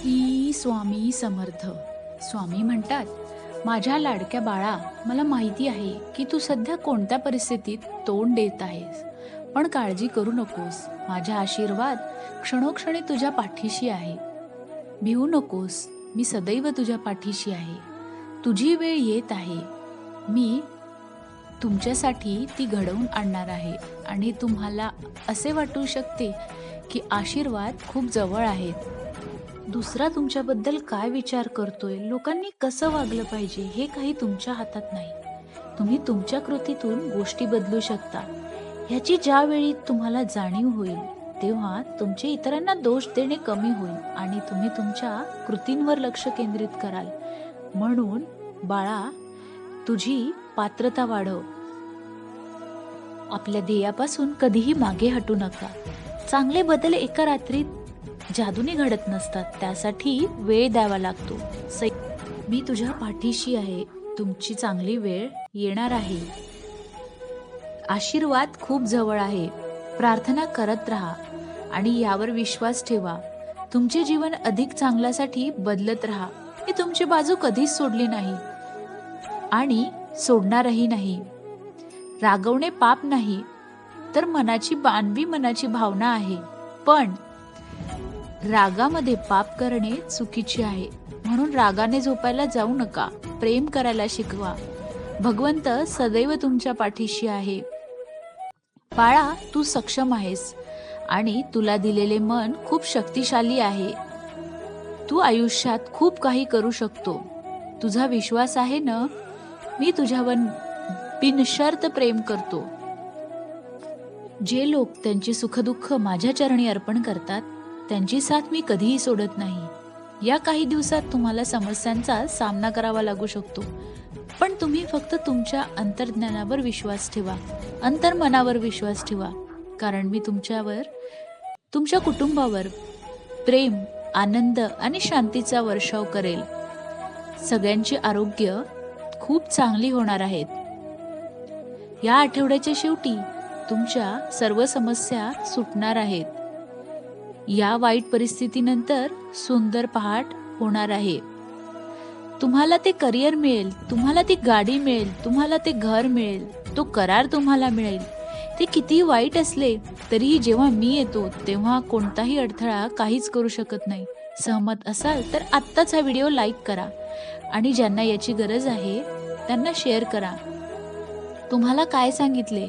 श्री स्वामी समर्थ. स्वामी म्हणतात माझ्या लाडक्या बाळा मला माहिती आहे की तू सध्या कोणत्या परिस्थितीत तोंड देत आहेस. पण काळजी करू नकोस. माझा आशीर्वाद क्षणोक्षणी तुझ्या पाठीशी आहे. भिवू नकोस. मी सदैव तुझ्या पाठीशी आहे. तुझी वेळ येत आहे. मी तुमच्यासाठी ती घडवून आणणार आहे. आणि तुम्हाला असे वाटू शकते की आशीर्वाद खूप जवळ आहेत. दुसरा तुमच्याबद्दल काय विचार करतोय? लोकांनी कसं वागलं पाहिजे हे काही तुमच्या हातात नाही. तुम्ही तुमच्या कृतीतून गोष्टी बदलू शकता. ह्याची ज्यावेळी तुम्हाला जाणीव होईल तेव्हा तुमचे इतरांना दोष देणे कमी होईल आणि तुम्ही तुमच्या कृतींवर लक्ष केंद्रित कराल. म्हणून बाळा तुझी पात्रता वाढव. आपल्या ध्येयापासून कधीही मागे हटू नका. चांगले बदल एका रात्रीत जादूने घडत नसतात त्यासाठी वेळ द्यावा लागतो. सै मी तुझ्या पाठीशी आहे. तुमची चांगली वेळ येणार आहे. आशीर्वाद खूप जवळ आहे. प्रार्थना करत राहा आणि यावर विश्वास ठेवा. तुमचे जीवन अधिक चांगल्यासाठी बदलत राहा. मी तुमची बाजू कधीच सोडली नाही आणि सोडणारही नाही. रागवणे पाप नाही तर मनाची मानवी मनाची भावना आहे. पण रागामध्ये पाप करणे चुकीचे आहे. म्हणून रागाने झोपायला जाऊ नका. प्रेम करायला शिकवा. भगवंत सदैव तुमच्या पाठीशी आहे. बाळा तू सक्षम आहेस आणि तुला दिलेले मन खूप शक्तिशाली आहे. तू आयुष्यात खूप काही करू शकतो. तुझा विश्वास आहे ना? मी तुझ्यावर बिनशर्त प्रेम करतो. जे लोक त्यांची सुखदुःख माझ्या चरणी अर्पण करतात त्यांची साथ मी कधीही सोडत नाही. या काही दिवसात तुम्हाला समस्यांचा सामना करावा लागू शकतो. पण तुम्ही फक्त तुमच्या अंतर्ज्ञानावर विश्वास ठेवा. अंतर्मनावर विश्वास ठेवा. कारण मी तुमच्यावर तुमच्या कुटुंबावर प्रेम आनंद आणि शांतीचा वर्षाव करेल. सगळ्यांचे आरोग्य खूप चांगली होणार आहेत. या आठवड्याच्या शेवटी तुमच्या सर्व समस्या सुटणार आहेत. या वाईट परिस्थितीनंतर सुंदर पहाट होणार आहे. तुम्हाला ते करिअर मिळेल तुम्हाला ती गाडी मिळेल तुम्हाला ते घर मिळेल तो करार तुम्हाला मिळेल. ते किती वाईट असले तरीही जेव्हा मी येतो तेव्हा कोणताही अडथळा काहीच करू शकत नाही. सहमत असाल तर आत्ताच हा व्हिडिओ लाईक करा आणि ज्यांना याची गरज आहे त्यांना शेअर करा. तुम्हाला काय सांगितले?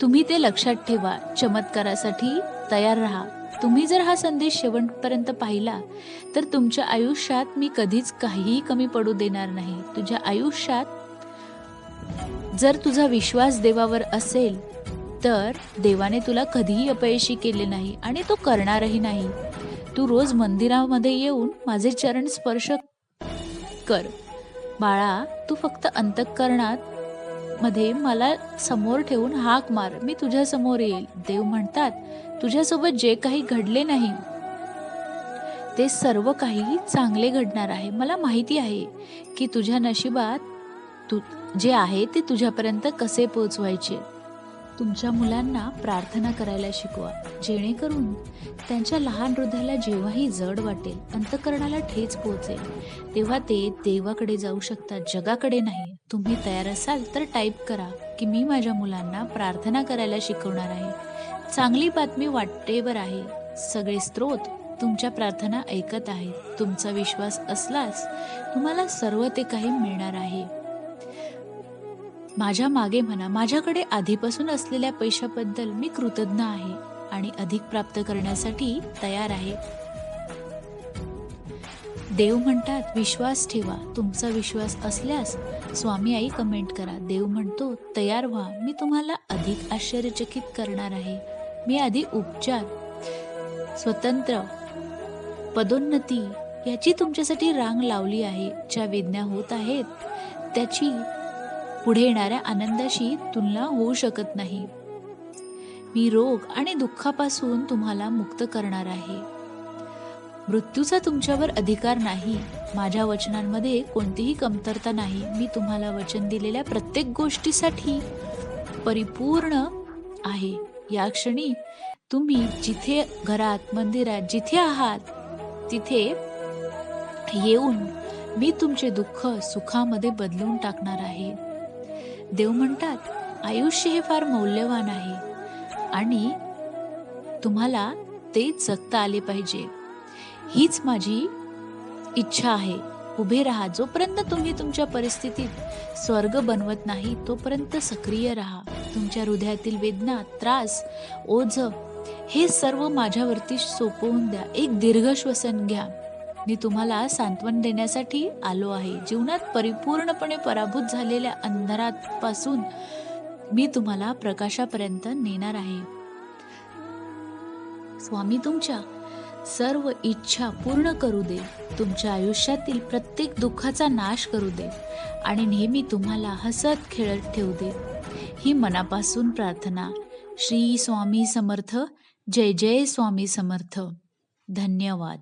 तुम्ही ते लक्षात ठेवा. चमत्कारासाठी तयार राहा. तुम्ही जर हा संदेश शेवटपर्यंत पाहिला तर तुमच्या आयुष्यात मी कधीच काहीही कमी पडू देणार नाही. तुझ्या आयुष्यात जर तुझा विश्वास देवावर असेल तर देवाने तुला कधीही अपयशी केले नाही आणि तो करणारही नाही. तू रोज मंदिरामध्ये येऊन माझे चरण स्पर्श कर. बाळा तू फक्त अंतःकरणात मध्ये मला समोर ठेवून हाक मार मी तुझ्या समोर येईल. देव म्हणतात तुझ्यासोबत जे काही घडले नाही ते सर्व काही चांगले घडणार आहे. मला माहिती आहे की तुझ्या नशिबात तू जे आहे ते तुझ्यापर्यंत कसे पोचवायचे तुमच्या मुलांना प्रार्थना करायला शिकवा. जेणेकरून त्यांच्या लहान हृदयाला जेव्हाही जड वाटेल अंतकरणाला ठेच पोहोचेल. तेव्हा ते देवाकडे जाऊ शकतात जगाकडे नाही. तुम्ही तयार असाल तर टाईप करा की मी माझ्या मुलांना प्रार्थना करायला शिकवणार आहे. चांगली बातमी वाटेवर आहे. सगळे स्रोत तुमच्या प्रार्थना ऐकत आहेत. तुमचा विश्वास असल्यास तुम्हाला सर्व ते काही मिळणार आहे. माझ्या मागे म्हणा माझ्याकडे आधीपासून असलेल्या पैशाबद्दल मी कृतज्ञ आहे आणि अधिक प्राप्त करण्यासाठी तयार आहे. देव म्हणतात विश्वास ठेवा. तुमचा विश्वास असल्यास स्वामी आई कमेंट करा. देव म्हणतो तयार व्हा. मी तुम्हाला अधिक आश्चर्यचकित करणार आहे. मी आधी उपचार स्वतंत्र पदोन्नती याची तुमच्यासाठी रांग लावली आहे. ज्या वेदना होत आहेत त्याची पुढे येणाऱ्या आनंदाशी तुलना होऊ शकत नाही. मी रोग आणि दुःखापासून तुम्हाला मुक्त करणार आहे. मृत्यूचा तुमच्यावर अधिकार नाही. माझ्या वचनांमध्ये कोणतीही कमतरता नाही. मी तुम्हाला वचन दिलेल्या प्रत्येक गोष्टीसाठी परिपूर्ण आहे. या क्षणी तुम्ही जिथे घरात मंदिरात जिथे आहात तिथे येऊन मी तुमचे दुःख सुखामध्ये बदलून टाकणार आहे. देव म्हणतात आयुष्य हे फार मौल्यवान आहे आणि तुम्हाला ते जगता आले पाहिजे. हीच माझी इच्छा आहे. उभे राहा. जोपर्यंत तुम्ही तुमच्या परिस्थितीत स्वर्ग बनवत नाही तोपर्यंत सक्रिय राहा. तुमच्या हृदयातील वेदना त्रास ओझ हे सर्व माझ्यावरती सोपवून द्या. एक दीर्घ श्वसन घ्या. मी तुम्हाला सांत्वन देण्यासाठी आलो आहे. जीवनात परिपूर्णपणे पराभूत झालेल्या अंधारापासून मी तुम्हाला प्रकाशापर्यंत नेणार आहे. स्वामी तुमच्या सर्व इच्छा पूर्ण करू दे. तुमच्या आयुष्यातील प्रत्येक दुःखाचा नाश करू दे आणि नेहमी तुम्हाला हसत खेळत ठेवू दे. ही मनापासून प्रार्थना. श्री स्वामी समर्थ. जय जय स्वामी समर्थ. धन्यवाद.